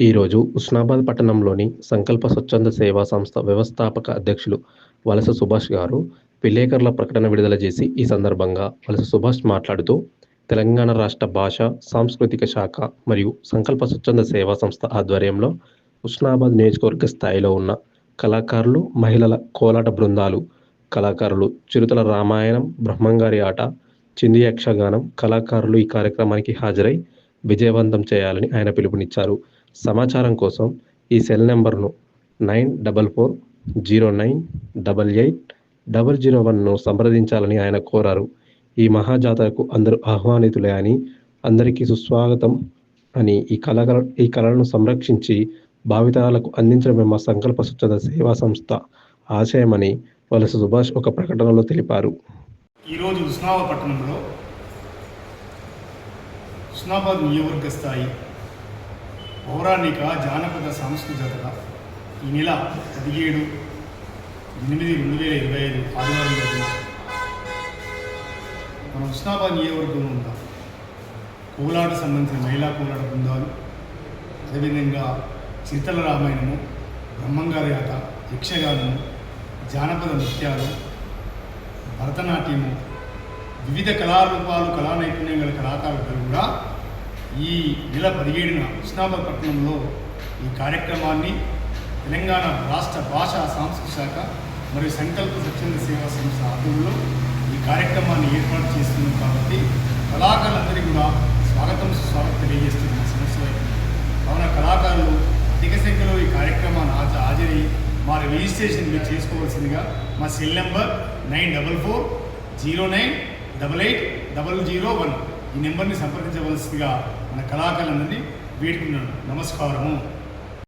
ఈరోజు ఉస్నాబాద్ పట్టణంలోని సంకల్ప స్వచ్ఛంద సేవా సంస్థ వ్యవస్థాపక అధ్యక్షులు వలస సుభాష్ గారు విలేకరుల ప్రకటన విడుదల చేసి ఈ సందర్భంగా వలస సుభాష్ మాట్లాడుతూ తెలంగాణ రాష్ట్ర భాష సాంస్కృతిక శాఖ మరియు సంకల్ప స్వచ్ఛంద సేవా సంస్థ ఆధ్వర్యంలో ఉస్నాబాద్ నియోజకవర్గ స్థాయిలో ఉన్న కళాకారులు మహిళల కోలాట బృందాలు కళాకారులు చిరుతల రామాయణం బ్రహ్మంగారి ఆట చింది యక్షగానం కళాకారులు ఈ కార్యక్రమానికి హాజరై విజయవంతం చేయాలని ఆయన పిలుపునిచ్చారు. సమాచారం కోసం ఈ సెల్ నెంబర్ను nine double four zero nine double eight double zero వన్ను సంప్రదించాలని ఆయన కోరారు. ఈ మహాజాతరకు అందరూ ఆహ్వానితులే అని అందరికీ సుస్వాగతం అని ఈ కళ ఈ కళలను సంరక్షించి భావితరాలకు అందించడమే మా సంకల్ప స్వచ్ఛత సేవా సంస్థ ఆశయమని వలస సుభాష్ ఒక ప్రకటనలో తెలిపారు. ఈరోజు ఉస్నాబాద్ పట్టణంలో ఉస్నాబాద్ నియోజకవర్గ స్థాయి పౌరాణిక జానపద సాంస్కృతిక ఈ నెల పదిహేడు ఎనిమిది రెండు వేల ఇరవై ఐదు ఆదివారం రోజున మన ఉస్నాబాద్ నియోజకవర్గంలో ఉన్న కోలాట సంబంధించిన మహిళా కోలాట బృందాలు అదేవిధంగా చిరుతల రామాయణము బ్రహ్మంగారి ఆట యక్షగానము జానపద నృత్యాలు భరతనాట్యము వివిధ కళారూపాలు కళా నైపుణ్యం గల కళాకారులు కూడా ఈ నెల పదిహేడున ఉస్నాబాద్ ఈ కార్యక్రమాన్ని తెలంగాణ రాష్ట్ర భాషా సాంస్కృతిక శాఖ మరియు సంకల్ప స్వచ్ఛంద సేవా సంస్థ ఆధ్వర్యంలో ఈ కార్యక్రమాన్ని ఏర్పాటు చేస్తున్నాం కాబట్టి కళాకారులందరికీ కూడా స్వాగతం స్వాగతం తెలియజేస్తున్న సంస్థ వైపు. కావున కళాకారులు అధిక సంఖ్యలో ఈ కార్యక్రమాన్ని హాజరై మా రిజిస్ట్రేషన్ మీరు చేసుకోవాల్సిందిగా మా cell number nine double four zero nine double eight double zero one ఈ నెంబర్ని సంప్రదించవలసిందిగా మన కళాకారులందరినీ వేడుకున్నాను నమస్కారము.